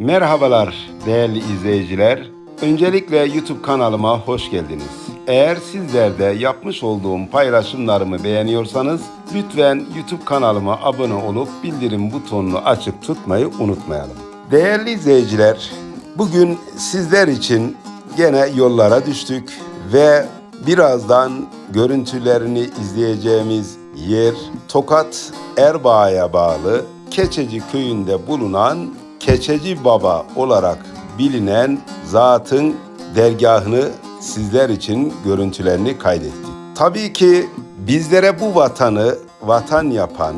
Merhabalar değerli izleyiciler. Öncelikle YouTube kanalıma hoş geldiniz. Eğer sizler de yapmış olduğum paylaşımlarımı beğeniyorsanız lütfen YouTube kanalıma abone olup bildirim butonunu açık tutmayı unutmayalım. Değerli izleyiciler, bugün sizler için gene yollara düştük ve birazdan görüntülerini izleyeceğimiz yer Tokat Erbağ'a bağlı Keçeci köyünde bulunan Keçeci Baba olarak bilinen zatın dergahını sizler için görüntülerini kaydettik. Tabii ki bizlere bu vatanı vatan yapan,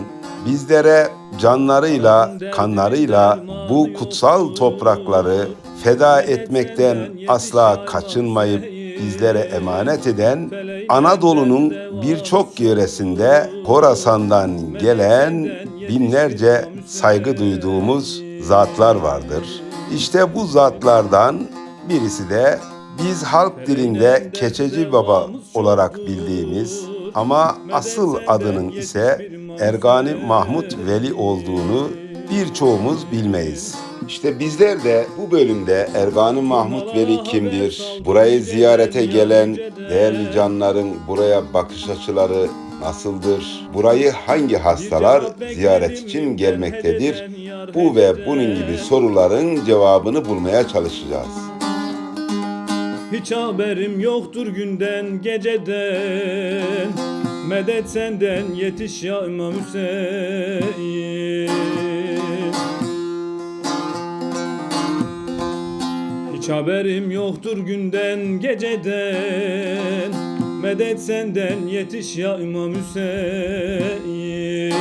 bizlere canlarıyla, kanlarıyla bu kutsal toprakları feda etmekten asla kaçınmayıp bizlere emanet eden Anadolu'nun birçok yöresinde Horasan'dan gelen binlerce saygı duyduğumuz zatlar vardır. İşte bu zatlardan birisi de biz halk dilinde Keçeci Baba olarak bildiğimiz ama asıl adının ise Ergani Mahmut Veli olduğunu birçoğumuz bilmeyiz. İşte bizler de bu bölümde Ergani Mahmut Veli kimdir? Burayı ziyarete gelen değerli canların buraya bakış açıları nasıldır? Burayı hangi hastalar ziyaret için gelmektedir? Bu ve bunun gibi soruların cevabını bulmaya çalışacağız. Hiç haberim yoktur günden geceden Medet senden yetiş ya İmam Hüseyin Hiç haberim yoktur günden geceden Medet senden yetiş ya İmam Hüseyin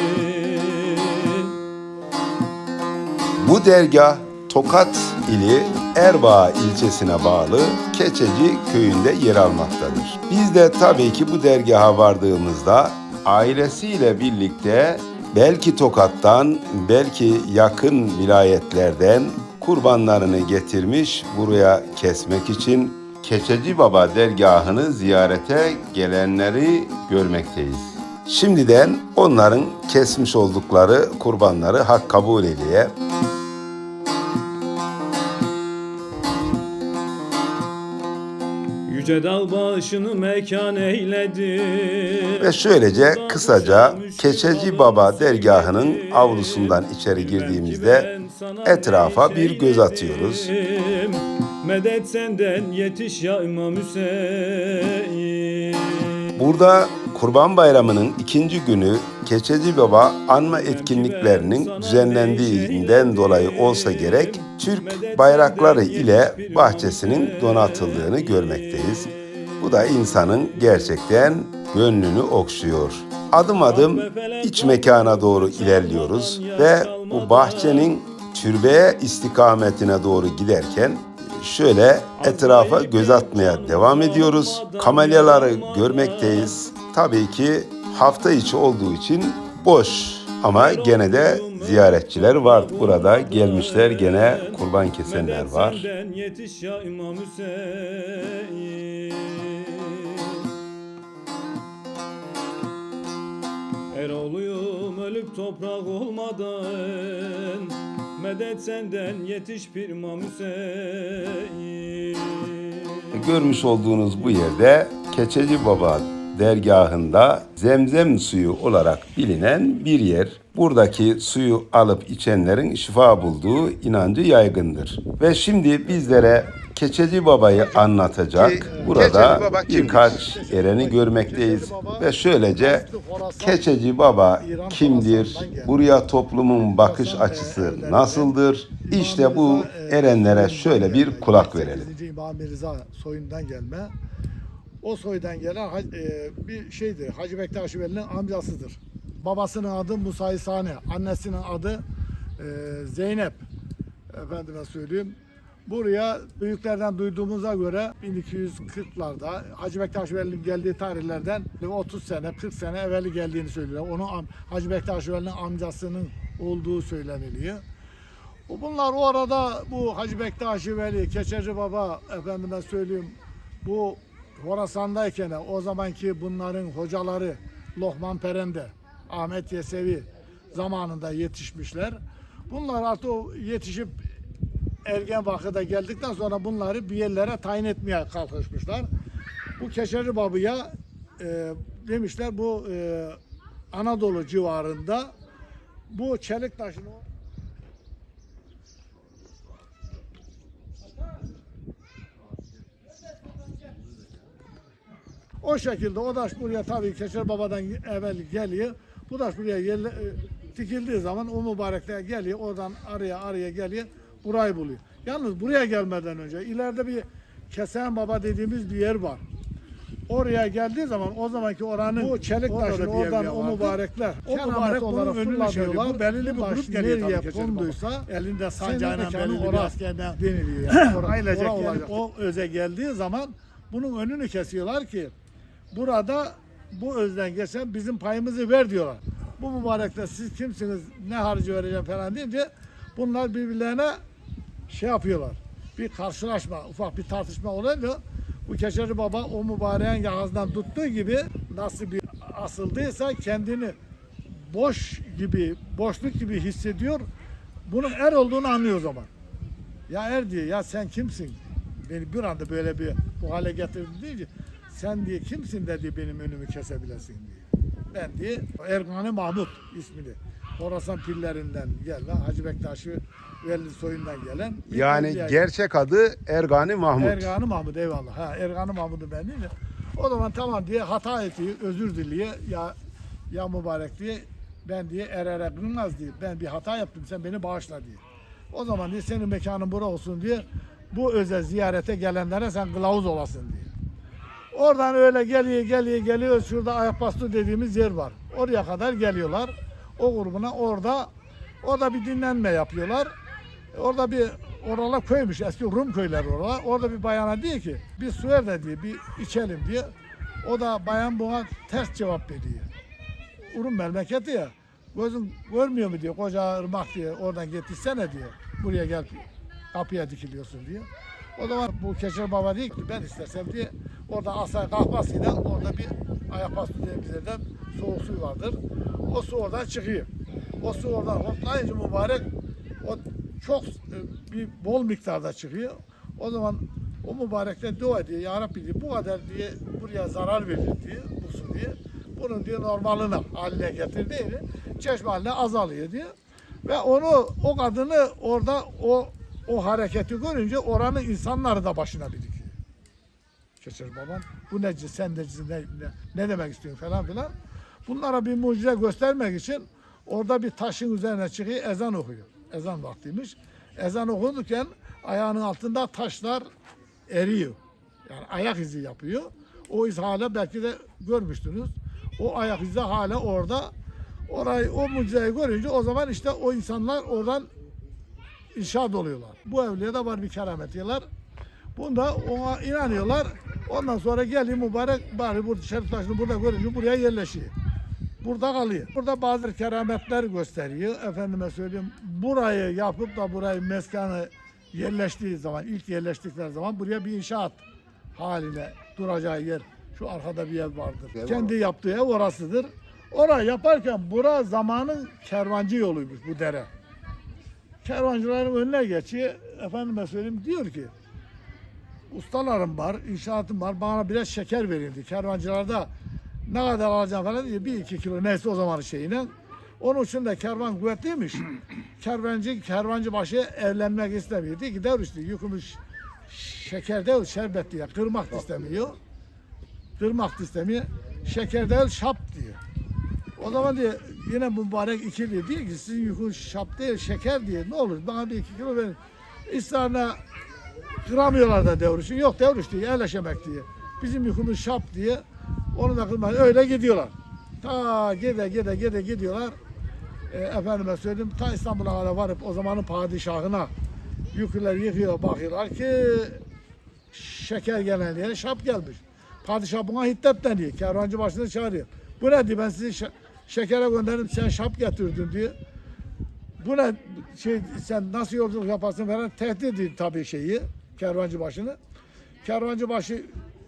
Bu dergah Tokat ili Erbaa ilçesine bağlı Keçeci köyünde yer almaktadır. Biz de tabii ki bu dergaha vardığımızda ailesiyle birlikte belki Tokat'tan belki yakın vilayetlerden kurbanlarını getirmiş buraya kesmek için Keçeci Baba dergahını ziyarete gelenleri görmekteyiz. Şimdiden onların kesmiş oldukları kurbanları hak kabul eyleye. Yüce dağ başını mekan eyledi Ve şöylece kısaca Keçeci Baba dergahının avlusundan içeri girdiğimizde etrafa bir göz atıyoruz. Medet senden yetiş ya İmam Hüseyin Burada Kurban Bayramı'nın ikinci günü Keçeci Baba anma etkinliklerinin düzenlendiğinden dolayı olsa gerek Türk bayrakları ile bahçesinin donatıldığını görmekteyiz. Bu da insanın gerçekten gönlünü okşuyor. Adım adım iç mekana doğru ilerliyoruz ve bu bahçenin türbeye istikametine doğru giderken şöyle etrafa göz atmaya devam ediyoruz. Kamelyaları görmekteyiz. Tabii ki hafta içi olduğu için boş ama gene de ziyaretçiler var. Burada gelmişler gene kurban kesenler var. Hüseyin Eroğluyum ölüp toprak olmadan Medet senden yetiş İmam Hüseyin Görmüş olduğunuz bu yerde Keçeci Baba dergahında zemzem suyu olarak bilinen bir yer. Buradaki suyu alıp içenlerin şifa bulduğu inancı yaygındır. Ve şimdi bizlere Keçeci Baba'yı anlatacak burada Keçeci Baba kimdir? birkaç yereni görmekteyiz. Ve şöylece Keçeci Baba kimdir? Buraya toplumun bakış açısı nasıldır? İşte bu erenlere şöyle bir kulak verelim. 8. İmam Mirza soyundan gelme. O soydan gelen e, bir şeydir. Hacı Bektaş Veli'nin amcasıdır. Babasının adı Musa Sani, annesinin adı e, Zeynep. Efendime söyleyeyim. Buraya büyüklerden duyduğumuza göre 1240'larda Hacı Bektaş Veli'nin geldiği tarihlerden 30 sene, 40 sene evveli geldiğini söylüyor. Onun am- Hacı Bektaş Veli'nin amcasının olduğu söyleniliyor. Bunlar o arada bu Hacı Bektaşi Veli, Keçeci Baba efendime söyleyeyim bu Horasan'dayken o zamanki bunların hocaları Lohman Perende, Ahmet Yesevi zamanında yetişmişler. Bunlar artık yetişip ergen vakıda geldikten sonra bunları bir yerlere tayin etmeye kalkışmışlar. Bu Keşeri Babı'ya e, demişler bu e, Anadolu civarında bu çelik taşın o- O şekilde o taş buraya tabii Keşer Baba'dan evvel geliyor. Bu taş buraya yerle, e, dikildiği zaman o mübarekler geliyor. Oradan araya araya geliyor. Burayı buluyor. Yalnız buraya gelmeden önce ileride bir Kesen Baba dediğimiz bir yer var. Oraya geldiği zaman o zamanki oranın bu çelik ev oradan o mübarekler O mübarek olarak önünü çeviriyor. Bu belirli bir grup geliyor nereye konduysa Elinde sancağıyla belirli bir askerden deniliyor. Yani. Ailecek gelip o öze geldiği zaman bunun önünü kesiyorlar ki burada bu özden geçen bizim payımızı ver diyorlar. Bu mübarekte siz kimsiniz ne harcı vereceğim falan deyince bunlar birbirlerine şey yapıyorlar. Bir karşılaşma, ufak bir tartışma olunca bu Keşeri Baba o mübareğin yağızdan tuttuğu gibi nasıl bir asıldıysa kendini boş gibi, boşluk gibi hissediyor. Bunun er olduğunu anlıyor o zaman. Ya er diyor ya sen kimsin? Beni bir anda böyle bir bu hale getirdin deyince sen diye kimsin dedi benim önümü kesebilesin diye. Ben diye Ergani Mahmut ismini. Horasan pillerinden gelen Hacı Bektaş'ı Veli soyundan gelen. Yani gerçek adı Ergani Mahmut. Erganı Mahmut eyvallah. Ha Erganı Mahmut'u ben değil de. O zaman tamam diye hata ediyor, özür diliyor. Ya ya mübarek diye ben diye erere kılmaz diye. Ben bir hata yaptım sen beni bağışla diye. O zaman diye senin mekanın bura olsun diye bu özel ziyarete gelenlere sen kılavuz olasın diye. Oradan öyle geliyor geliyor geliyor şurada Ayakbastı dediğimiz yer var. Oraya kadar geliyorlar. O grubuna orada orada bir dinlenme yapıyorlar. Orada bir oralar köymüş eski Rum köyleri oralar. Orada bir bayana diyor ki bir su ver de diyor bir içelim diye. O da bayan buna ters cevap veriyor. Rum memleketi ya. Gözün görmüyor mu diyor koca ırmak diyor oradan getirsene diyor. Buraya gel kapıya dikiliyorsun diyor. O zaman bu Keşir Baba diyor ki ben istersem diye orada asay kahvasıyla orada bir ayak bastı dediğimiz yerden soğuk su vardır. O su oradan çıkıyor. O su oradan hoplayınca mübarek o çok e, bir bol miktarda çıkıyor. O zaman o mübarekten dua ediyor. Ya Rabbi diyor, bu kadar diye buraya zarar verir diye bu su diye. Bunun diyor normaline haline getir değil mi? Çeşme haline azalıyor diyor. Ve onu o kadını orada o o hareketi görünce oranın insanları da başına birikiyor. Keçer babam bu neci sen neci ne, ne, ne demek istiyorsun falan filan. Bunlara bir mucize göstermek için orada bir taşın üzerine çıkıyor ezan okuyor. Ezan vaktiymiş. Ezan okunurken ayağının altında taşlar eriyor. Yani ayak izi yapıyor. O iz hala belki de görmüştünüz. O ayak izi hala orada. Orayı o mucizeyi görünce o zaman işte o insanlar oradan inşaat oluyorlar. Bu evliye de var bir keramet diyorlar. Bunda ona inanıyorlar. Ondan sonra geliyor mübarek bari bu şerif taşını burada görünce buraya yerleşiyor. Burada kalıyor. Burada bazı kerametler gösteriyor. Efendime söyleyeyim burayı yapıp da burayı meskanı yerleştiği zaman, ilk yerleştikleri zaman buraya bir inşaat haline duracağı yer. Şu arkada bir yer vardır. Ev var. Kendi yaptığı ev orasıdır. Orayı yaparken bura zamanın kervancı yoluymuş bu dere. Kervancıların önüne geçiyor. Efendime söyleyeyim diyor ki ustalarım var, inşaatım var. Bana biraz şeker verildi. Kervancılarda ne kadar alacağım falan diye bir iki kilo neyse o zamanın şeyine. Onun için de kervan kuvvetliymiş. Kervancı, kervancı başı evlenmek istemiyor. Diyor ki devrişti yükümüz şeker değil şerbet diye. Kırmak da istemiyor. Kırmak da istemiyor. Şeker değil şap diyor. O zaman diye yine mübarek ikili diyor ki sizin yükün şap değil şeker diye ne olur bana bir iki kilo verin. İsrarına kıramıyorlar da devrişi. Yok devriş diye yerleşemek diye. Bizim yükümüz şap diye onu da kırmaz. Öyle gidiyorlar. Ta gide gide gide gidiyorlar. E, efendime söyleyeyim ta İstanbul'a kadar varıp o zamanın padişahına yükler yıkıyor bakıyorlar ki şeker gelen yere şap gelmiş. Padişah buna hiddet deniyor. Kervancı başını çağırıyor. Bu ne diyor ben sizi şe- şekere gönderdim sen şap getirdin diyor. Bu ne şey sen nasıl yolculuk yaparsın falan tehdit ediyor tabii şeyi kervancı başını. Kervancı başı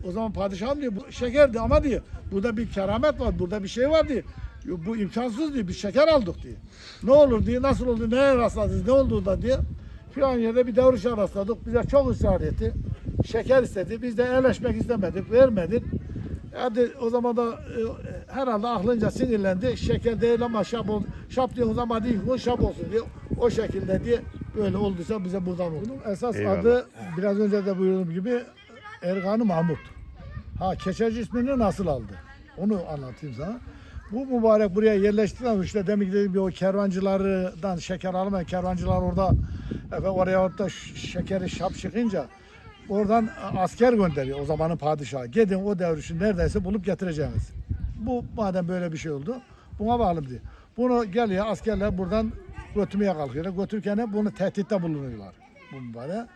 o zaman padişah diyor bu şekerdi ama diyor burada bir keramet var burada bir şey var diyor. "Yo, Bu imkansız diyor biz şeker aldık diyor. Ne olur diyor nasıl oldu neye rastladınız ne oldu da diyor. Filan yerde bir devriş rastladık. Bize çok ısrar etti. Şeker istedi. Biz de eleşmek istemedik. Vermedik. Hadi o zaman da e, herhalde aklınca sinirlendi. Şeker değil ama şap, ol, şap diyoruz ama değil bu şap olsun diye. O şekilde diye böyle olduysa bize buradan oldu. Esas Eyvallah. adı biraz önce de buyurduğum gibi Erganı Mahmut. Ha Keçeci ismini nasıl aldı? Onu anlatayım sana. Bu mübarek buraya yerleştiren işte demin dediğim gibi o kervancılardan şeker almayan kervancılar orada efendim oraya ş- şekeri şap çıkınca oradan asker gönderiyor o zamanın padişahı. Gidin o devrişi neredeyse bulup getireceğiniz. Bu madem böyle bir şey oldu buna bağlı diye. Bunu geliyor askerler buradan götürmeye kalkıyorlar. Götürürken bunu tehditte bulunuyorlar bu mübarek.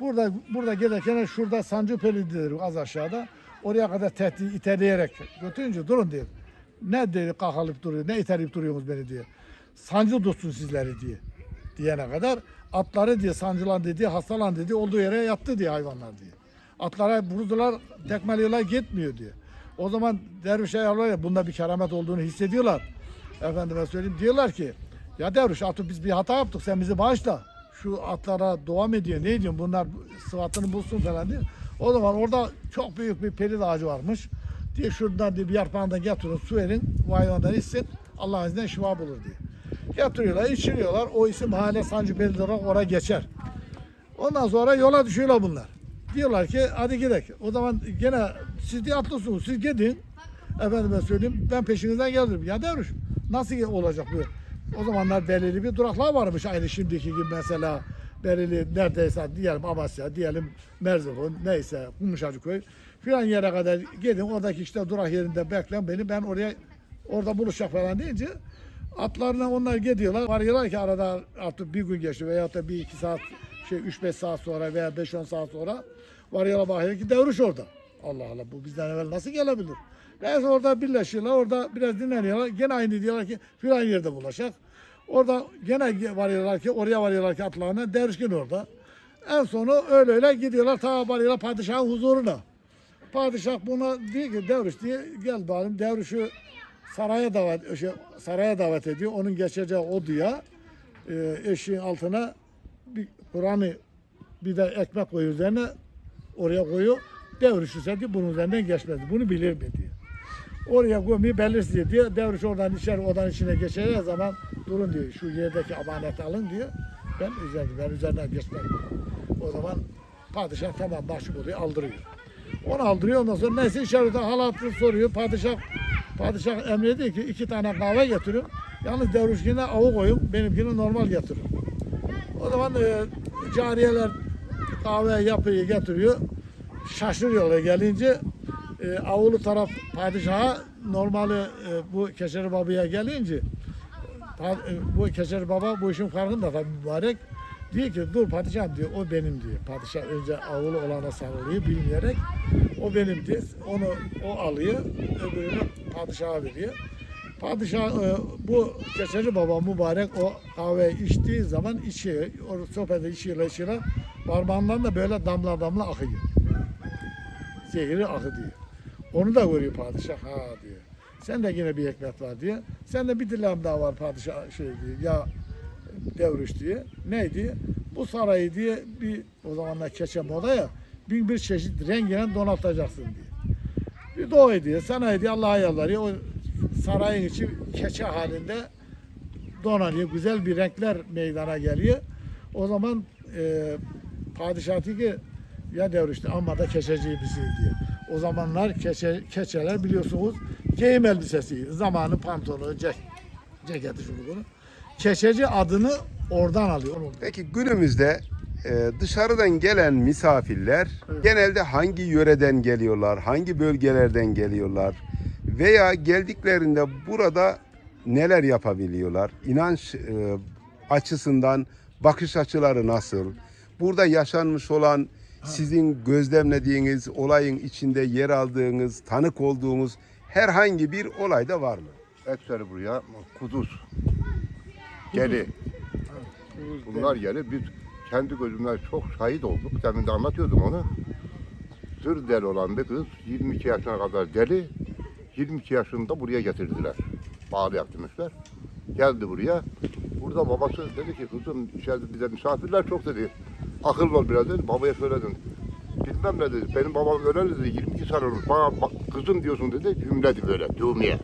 Burada burada gelirken şurada Sancıpeli'dir az aşağıda. Oraya kadar tehdit iteleyerek götürünce durun diyor. Ne dedi kalkalıp duruyor, ne iteleyip duruyorsunuz beni diye. Sancı tutsun sizleri diye. Diyene kadar atları diye sancılan diye, hastalan dedi, olduğu yere yattı diye hayvanlar diye. Atlara vurdular, tekmeliyorlar gitmiyor diye. O zaman derviş ayarlar ya bunda bir keramet olduğunu hissediyorlar. Efendime söyleyeyim diyorlar ki ya derviş atı biz bir hata yaptık sen bizi bağışla. Şu atlara devam ediyor ne diyorsun bunlar sıfatını bulsun falan diye. O zaman orada çok büyük bir peri ağacı varmış. Diye şuradan diye bir yarpağından getirin su verin bu hayvandan içsin Allah'ın izniyle şifa bulur diye. Getiriyorlar içiriyorlar o isim hala sancı peri olarak oraya geçer. Ondan sonra yola düşüyorlar bunlar. Diyorlar ki hadi gidelim. O zaman gene siz diye atlısınız. Siz gidin. Efendime söyleyeyim ben peşinizden gelirim. Ya devriş nasıl olacak bu? O zamanlar belirli bir duraklar varmış aynı şimdiki gibi mesela belirli neredeyse diyelim Amasya, diyelim Merzifon, neyse Kumuşacıköy filan yere kadar gidin oradaki işte durak yerinde bekleyin beni ben oraya orada buluşacak falan deyince atlarına onlar gidiyorlar. Varıyorlar ki arada artık bir gün geçti veya da bir iki saat şey üç beş saat sonra veya beş on saat sonra varıyorlar bakıyor ki devriş orada. Allah Allah bu bizden evvel nasıl gelebilir? Neyse orada birleşiyorlar, orada biraz dinleniyorlar. Gene aynı diyorlar ki filan yerde buluşacak. Orada gene varıyorlar ki oraya varıyorlar ki atlarına derviş gene orada. En sonu öyle öyle gidiyorlar ta varıyorlar padişahın huzuruna. Padişah buna diyor ki devriş diye gel bari devrişi saraya davet şey, saraya davet ediyor. Onun geçeceği odaya e, eşiğin altına bir Kur'an'ı bir de ekmek koyuyor üzerine oraya koyuyor. Devriş ise diyor bunun üzerinden geçmez. Bunu bilir mi diyor. Oraya koymayı belirsiz diyor. Devriş oradan içeri odanın içine geçeceği zaman durun diyor. Şu yerdeki amaneti alın diyor. Ben üzerine, ben üzerinden geçmem. O zaman padişah tamam başım oluyor aldırıyor. Onu aldırıyor ondan sonra neyse içeride halatı soruyor. Padişah padişah emrediyor ki iki tane kahve getirin. Yalnız devrişkine avu koyun. Benimkini normal getirin. O zaman e, cariyeler kahve yapıyor getiriyor. Şaşırıyorlar gelince e, avulu taraf padişaha normali e, bu Keşeri Baba'ya gelince pa- e, bu Keşeri Baba bu işin farkında tabii mübarek. Diyor ki dur padişah diyor o benim diyor. Padişah önce avulu olana sarılıyor bilmeyerek. O benim diyor. Onu o alıyor. Öbürünü padişaha veriyor. Padişah e, bu Keşeri Baba mübarek o kahve içtiği zaman içiyor. O sohbette içiyorlar içiyorlar. Parmağından da böyle damla damla akıyor. Zehri akı diyor. Onu da görüyor padişah ha diyor. Sen de yine bir ekmek var diyor. Sen de bir dilim daha var padişah şey diyor. Ya devriş diye. Ne diye? Bu sarayı diye bir o zamanlar keçe moda ya bin bir çeşit rengiyle donatacaksın diye. Bir doğu diye sanayi diye Allah'a yalvarıyor. O sarayın içi keçe halinde donanıyor. Güzel bir renkler meydana geliyor. O zaman e, padişah ki ya devrişti ama da keçeci elbise diye. O zamanlar keçe, keçeler biliyorsunuz giyim elbisesi. Zamanı pantolonu, cek, ceketi şunu bunu. Keçeci adını oradan alıyor. Peki günümüzde e, dışarıdan gelen misafirler genelde hangi yöreden geliyorlar, hangi bölgelerden geliyorlar veya geldiklerinde burada neler yapabiliyorlar? İnanç e, açısından bakış açıları nasıl? Burada yaşanmış olan sizin gözlemlediğiniz olayın içinde yer aldığınız, tanık olduğunuz herhangi bir olay da var mı? Ekseri buraya kuduz. Geli. Bunlar geli. Biz kendi gözümden çok şahit olduk. Demin de anlatıyordum onu. Sır deli olan bir kız 22 yaşına kadar deli. 22 yaşında buraya getirdiler. Bağlı yaptırmışlar. Geldi buraya. Burada babası dedi ki kızım içeride bize misafirler çok dedi. Akıl ol biraz dedi. Babaya söyledin. Bilmem ne dedi. Benim babam öyle dedi. 22 sene olmuş. Bana bak, kızım diyorsun dedi. Cümledi böyle. Düğmeye.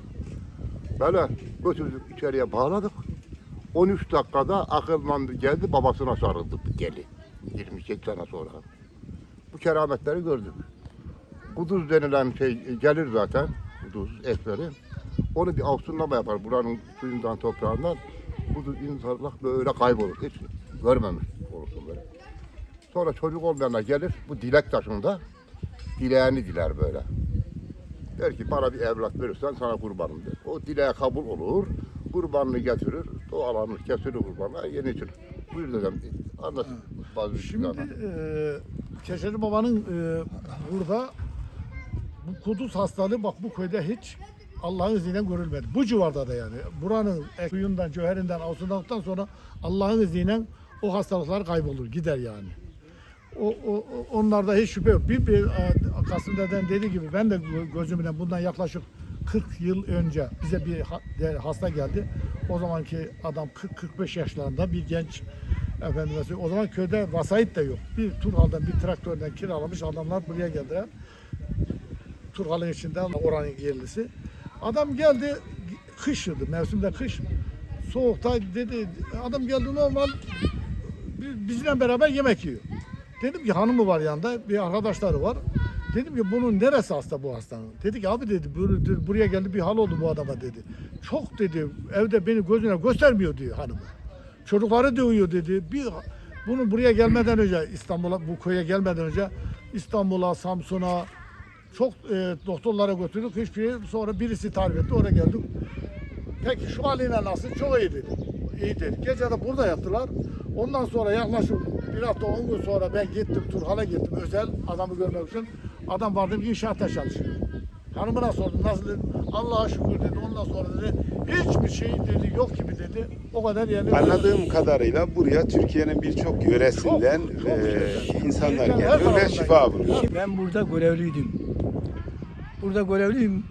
Böyle götürdük içeriye bağladık. 13 dakikada akıllandı geldi babasına sarıldı geli. 28 sene sonra. Bu kerametleri gördük. Kuduz denilen şey gelir zaten. Kuduz etleri. Onu bir avsunlama yapar buranın suyundan toprağından. Kuduz insanlar böyle kaybolur. Hiç görmemiş olursun böyle. Sonra çocuk olmayanlar gelir bu dilek taşında dileğini diler böyle. Der ki bana bir evlat verirsen sana kurbanım der. O dileğe kabul olur. Kurbanını getirir. Doğalanır, kesilir kurbanlar, yeni içilir. Buyur dedem. Anlat. Bazı Şimdi... e, Keşeri Baba'nın e, burada bu kuduz hastalığı bak bu köyde hiç Allah'ın izniyle görülmedi. Bu civarda da yani. Buranın suyundan, cöherinden, avsundan sonra Allah'ın izniyle o hastalıklar kaybolur, gider yani. O, o, onlarda hiç şüphe yok. Bir, bir e, Kasım deden dediği gibi ben de gö- gözümle bundan yaklaşık 40 yıl önce bize bir hasta geldi. O zamanki adam 40-45 yaşlarında bir genç efendim o zaman köyde vasayit de yok. Bir Turhal'dan bir traktörden kiralamış adamlar buraya geldiler. Turhal'ın içinde oranın yerlisi. Adam geldi kışırdı mevsimde kış. Soğukta dedi adam geldi normal bi- bizimle beraber yemek yiyor. Dedim ki hanımı var yanında, bir arkadaşları var. Dedim ki bunun neresi hasta bu hastanın? Dedi ki abi dedi "bur- dedi, buraya geldi bir hal oldu bu adama dedi. Çok dedi evde beni gözüne göstermiyor diyor hanımı. Çocukları dövüyor dedi. Bir bunu buraya gelmeden önce İstanbul'a bu köye gelmeden önce İstanbul'a, Samsun'a çok e, doktorlara götürdük. Hiçbir sonra birisi tarif etti oraya geldik. Peki şu haline nasıl? Çok iyi dedi. İyi dedi. Gece de burada yattılar. Ondan sonra yaklaşık bir hafta on gün sonra ben gittim Turhal'a gittim özel adamı görmek için. Adam vardı inşaatta çalışıyor. Hanımına sordum nasıl dedi. Allah'a şükür dedi. Ondan sonra dedi hiçbir şey dedi yok gibi dedi. O kadar yani. Anladığım kadarıyla buraya Türkiye'nin birçok yöresinden Çok, çok e, insanlar geliyor ve şifa buluyor. Ben burada görevliydim. Burada görevliyim.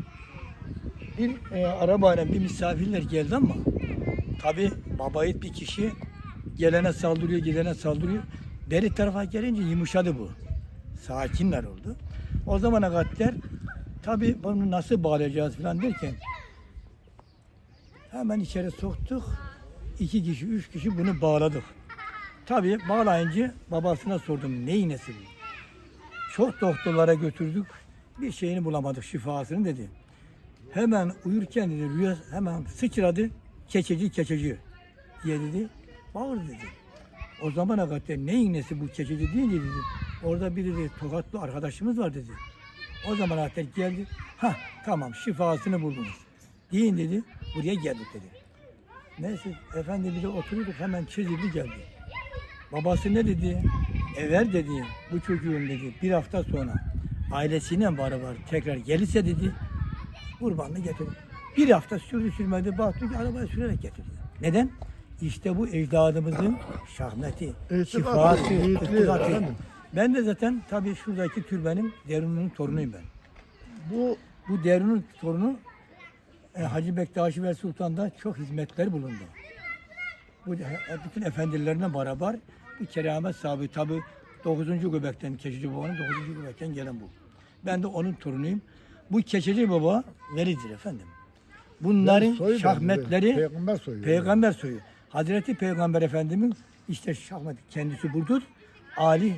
Bir e, arabayla bir misafirler geldi ama tabi babayit bir kişi gelene saldırıyor, gidene saldırıyor. Beri tarafa gelince yumuşadı bu. Sakinler oldu. O zamana kadar tabi bunu nasıl bağlayacağız falan derken hemen içeri soktuk. İki kişi, üç kişi bunu bağladık. Tabi bağlayınca babasına sordum ne iğnesi bu? Çok doktorlara götürdük. Bir şeyini bulamadık şifasını dedi. Hemen uyurken dedi rüya hemen sıçradı. Keçeci keçeci diye dedi. Bağır dedi. O zamana kadar ne iğnesi bu keçeci deyince dedi. Orada bir dedi tokatlı arkadaşımız var dedi. O zamana kadar geldi. Ha tamam şifasını buldunuz. Deyin dedi. Buraya geldik dedi. Neyse efendi bir de oturuyorduk hemen çizildi geldi. Babası ne dedi? Eğer dedi bu çocuğun dedi bir hafta sonra ailesiyle beraber tekrar gelirse dedi kurbanını getir. Bir hafta sürdü sürmedi baktı ki arabaya sürerek getirdi. Neden? İşte bu ecdadımızın şahmeti, şifası, efendim. Ben de zaten tabii şuradaki türbenin derunun torunuyum ben. Bu Bu derunun torunu e, Hacı Bektaşi ve Sultan'da çok hizmetler bulundu. Bu e, bütün efendilerine beraber bir keramet sahibi tabi 9. göbekten Keçici Baba'nın 9. göbekten gelen bu. Ben de onun torunuyum. Bu Keçici Baba velidir efendim. Bunların soyu şahmetleri peygamber soyu. peygamber soyu. Hazreti Peygamber Efendimiz işte şahmet kendisi budur. Ali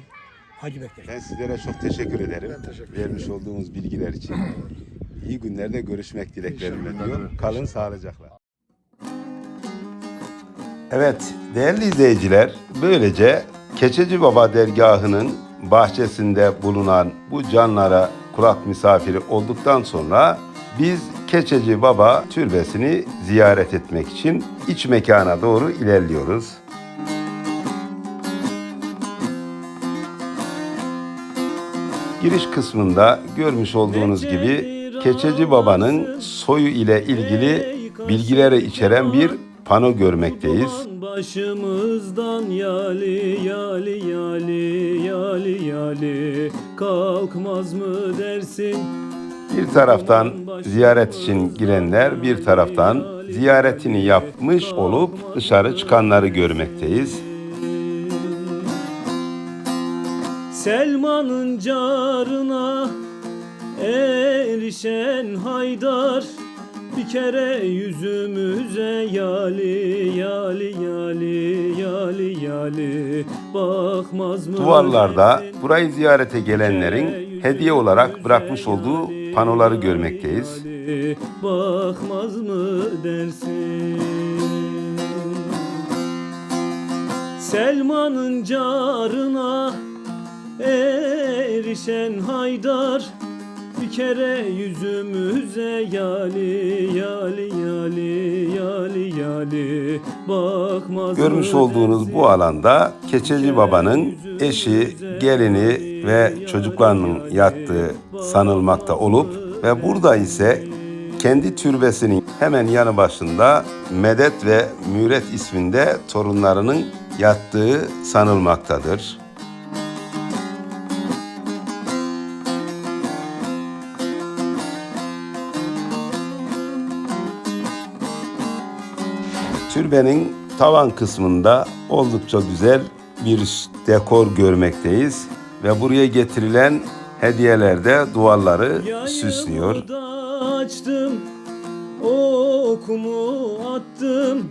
Hacı Bektaş. Ben sizlere çok teşekkür ederim. Ben teşekkür Vermiş olduğunuz bilgiler için. İyi günlerde görüşmek dileklerimle diyor. Kalın sağlıcakla. Evet değerli izleyiciler böylece Keçeci Baba dergahının bahçesinde bulunan bu canlara kulak misafiri olduktan sonra biz Keçeci Baba türbesini ziyaret etmek için iç mekana doğru ilerliyoruz. Giriş kısmında görmüş olduğunuz gibi Keçeci Baba'nın soyu ile ilgili bilgileri içeren bir pano görmekteyiz. Başımızdan yali yali yali yali yali kalkmaz mı dersin? Bir taraftan ziyaret için girenler, bir taraftan ziyaretini yapmış olup dışarı çıkanları görmekteyiz. Selman'ın carına erişen Haydar bir kere yüzümüze yali yali yali yali yali bakmaz mı Duvarlarda burayı ziyarete gelenlerin hediye olarak bırakmış olduğu panoları görmekteyiz. Bakmaz mı dersin? Selman'ın carına erişen Haydar kere yüzümüze yali yali yali yali yali. Bakmaz Görmüş olduğunuz bu alanda Keçeci Baba'nın eşi, gelini ve çocuklarının yattığı sanılmakta olup ve burada ise kendi türbesinin hemen yanı başında Medet ve Müret isminde torunlarının yattığı sanılmaktadır. Türbenin tavan kısmında oldukça güzel bir dekor görmekteyiz ve buraya getirilen hediyeler de duvarları süslüyor. Yayımı da açtım, okumu attım.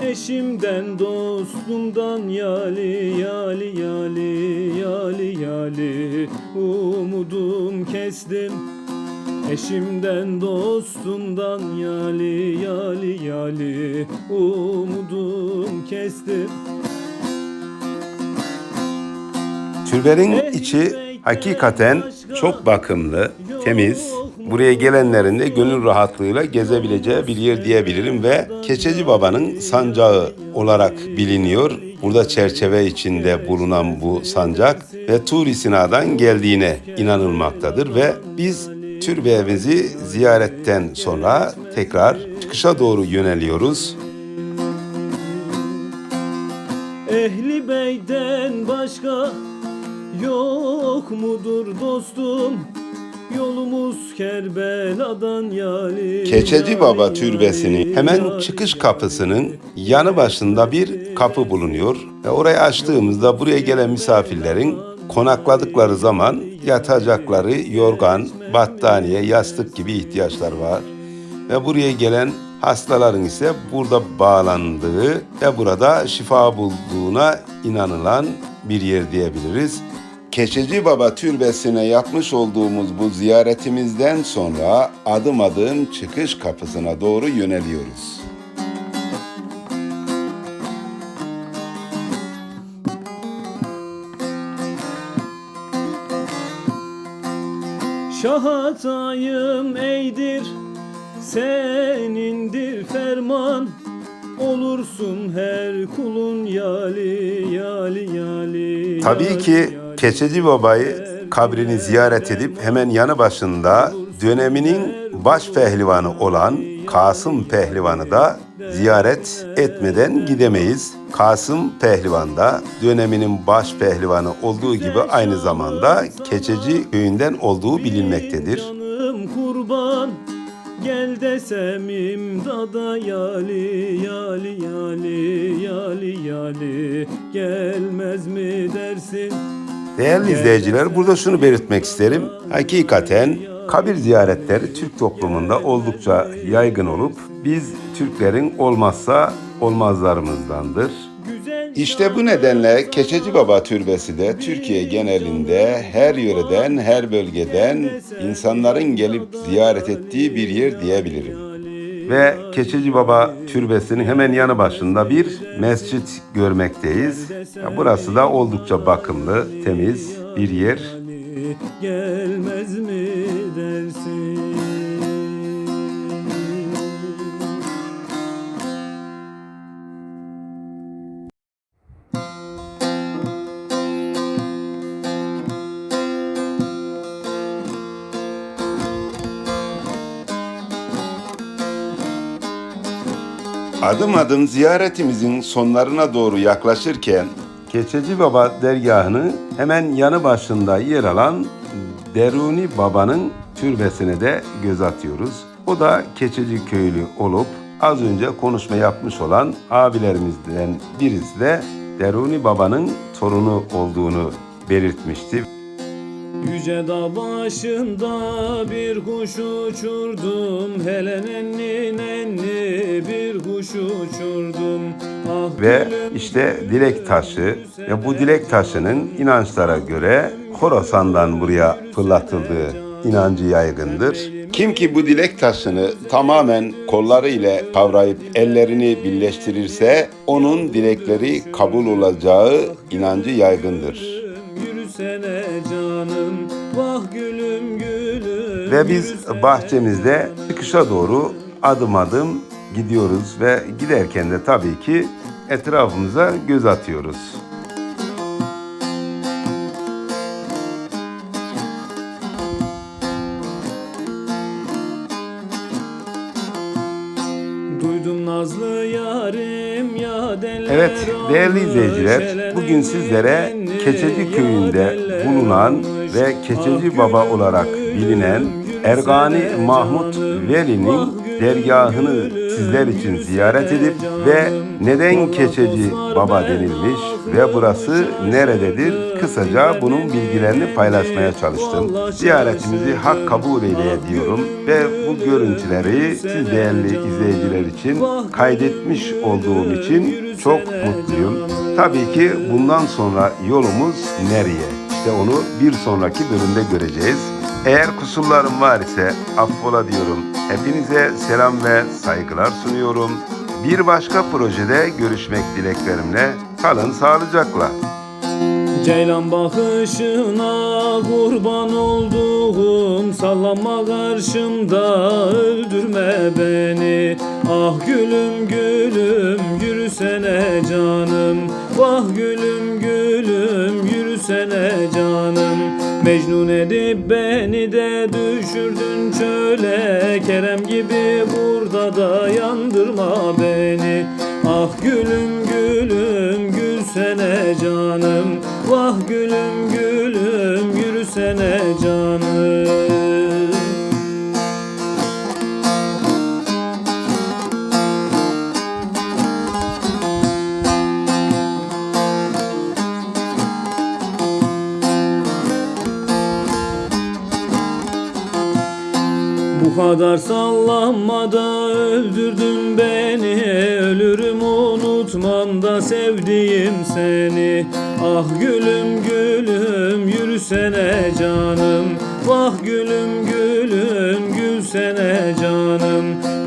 Eşimden dostumdan yali yali yali yali yali umudum kestim. Eşimden dostumdan yali yali yali umudum kestim. Türbenin içi hakikaten çok bakımlı, temiz. Buraya gelenlerin de gönül rahatlığıyla gezebileceği bir yer diyebilirim ve Keçeci Baba'nın sancağı olarak biliniyor. Burada çerçeve içinde bulunan bu sancak ve Sina'dan geldiğine inanılmaktadır ve biz türbemizi ziyaretten sonra tekrar çıkışa doğru yöneliyoruz. Ehli beyden başka yok mudur dostum? Yolumuz Kerbela'dan yali. Keçeci Baba Türbesi'nin hemen çıkış kapısının yanı başında bir kapı bulunuyor ve orayı açtığımızda buraya gelen misafirlerin konakladıkları zaman yatacakları yorgan, battaniye, yastık gibi ihtiyaçlar var. Ve buraya gelen hastaların ise burada bağlandığı ve burada şifa bulduğuna inanılan bir yer diyebiliriz. Keçeci Baba Türbesi'ne yapmış olduğumuz bu ziyaretimizden sonra adım adım çıkış kapısına doğru yöneliyoruz. Şahatayım eydir, senindir ferman. Olursun her kulun yali yali yali. Tabii ki. Keçeci Baba'yı kabrini ziyaret edip hemen yanı başında döneminin baş pehlivanı olan Kasım Pehlivan'ı da ziyaret etmeden gidemeyiz. Kasım Pehlivan da döneminin baş pehlivanı olduğu gibi aynı zamanda Keçeci köyünden olduğu bilinmektedir. Kurban Gel desem imdada yali yali yali yali yali Gelmez mi dersin Değerli izleyiciler burada şunu belirtmek isterim. Hakikaten kabir ziyaretleri Türk toplumunda oldukça yaygın olup biz Türklerin olmazsa olmazlarımızdandır. İşte bu nedenle Keçeci Baba Türbesi de Türkiye genelinde her yöreden, her bölgeden insanların gelip ziyaret ettiği bir yer diyebilirim. Ve Keçeci Baba Türbesi'nin hemen yanı başında bir mescit görmekteyiz. Ya Burası da oldukça bakımlı, temiz bir yer. Gelmez mi dersin Adım adım ziyaretimizin sonlarına doğru yaklaşırken Keçeci Baba dergahını hemen yanı başında yer alan Deruni Baba'nın türbesine de göz atıyoruz. O da Keçeci köylü olup az önce konuşma yapmış olan abilerimizden birisi de Deruni Baba'nın torunu olduğunu belirtmişti. Yüce dağ başında bir kuş uçurdum Hele nenni nenni bir kuş uçurdum ah Ve işte dilek taşı ve bu dilek taşının inançlara göre Horasan'dan buraya fırlatıldığı inancı yaygındır. Kim ki bu dilek taşını tamamen kolları ile kavrayıp ellerini birleştirirse onun dilekleri kabul olacağı inancı yaygındır. Yürüsene canım vah gülüm gülüm Ve biz bahçemizde çıkışa doğru adım adım gidiyoruz ve giderken de tabii ki etrafımıza göz atıyoruz. Duydum nazlı yarim ya Evet değerli izleyiciler bugün sizlere Keçeci köyünde bulunan ve Keçeci Baba olarak bilinen Ergani Mahmut. Veli'nin dergahını sizler için ziyaret edip ve neden Keçeci Baba denilmiş ve burası nerededir kısaca bunun bilgilerini paylaşmaya çalıştım. Ziyaretimizi hak kabul eyleye Ah diyorum ve bu görüntüleri siz değerli izleyiciler için kaydetmiş olduğum için çok mutluyum. Tabii ki bundan sonra yolumuz nereye? İşte onu bir sonraki bölümde göreceğiz. Eğer kusurlarım var ise affola diyorum. Hepinize selam ve saygılar sunuyorum. Bir başka projede görüşmek dileklerimle. Kalın sağlıcakla. Ceylan bakışına kurban olduğum Sallanma karşımda öldürme beni Ah gülüm gülüm yürüsene canım. Vah gülüm gülüm yürüsene canım. Mecnun edip beni de düşürdün çöle. Kerem gibi burada da yandırma beni. Ah gülüm gülüm gülsene canım. Vah gülüm gülüm yürüsene canım Bu kadar sallanma da öldürdün beni Ölürüm unutmam da sevdiğim seni. Ah gülüm gülüm yürüsene canım. Vah gülüm gülüm gülsene canım.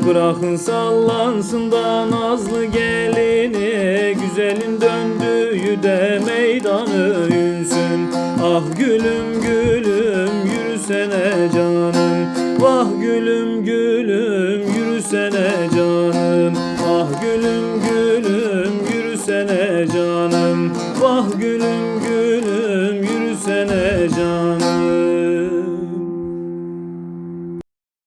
Bırakın sallansın da nazlı gelini Güzelin döndüğü de meydanı yünsün Ah gülüm gülüm yürüsene canım Vah gülüm gülüm yürüsene canım. Ah gülüm